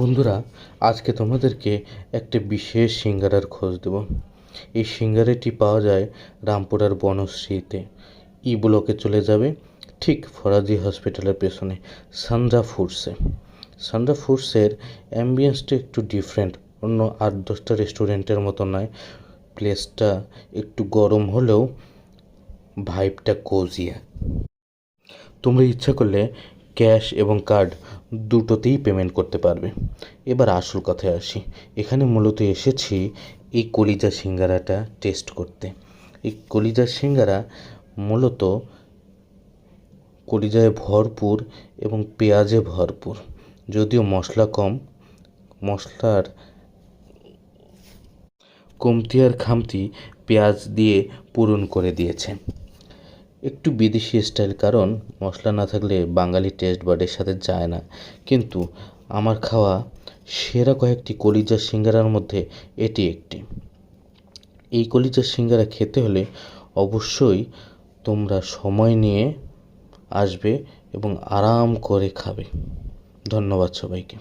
বন্ধুরা, আজকে তোমাদেরকে একটা বিশেষ সিঙ্গারার খোঁজ দেব। এই সিঙ্গারাটি পাওয়া যায় রামপুরার বনশ্রীতে। ই ব্লকে চলে যাবে ঠিক ফরাজি হসপিটালের পেছনে সান্ড্রা ফুডসে। সান্ড্রা ফুডসের অ্যাম্বিয়েন্সটা একটু ডিফারেন্ট, অন্য আট দশটা রেস্টুরেন্টের মতো নয়। প্লেসটা একটু গরম হলেও ভাইবটা কোজিয়া তোমরা ইচ্ছা করলে ক্যাশ এবং কার্ড দুটোতেই পেমেন্ট করতে পারবে। এবার আসল কথায় আসি। এখানে মূলত এসেছি এই কলিজা সিঙ্গারাটা টেস্ট করতে। এই কলিজা সিঙ্গারা মূলত কলিজায় ভরপুর এবং পেঁয়াজে ভরপুর। যদিও মশলা কম, মশলার কমতি আর খামতি পেঁয়াজ দিয়ে পূরণ করে দিয়েছে একটু বিদেশি স্টাইল কারণ মশলা না থাকলে বাঙালি টেস্ট বাডের সাথে যায় না। কিন্তু আমার খাওয়া সেরা কয়েকটি কলিজা সিঙ্গারার মধ্যে এটি একটি। এই কলিজা সিঙ্গারা খেতে হলে অবশ্যই তোমরা সময় নিয়ে আসবে এবং আরাম করে খাবে। ধন্যবাদ সবাইকে।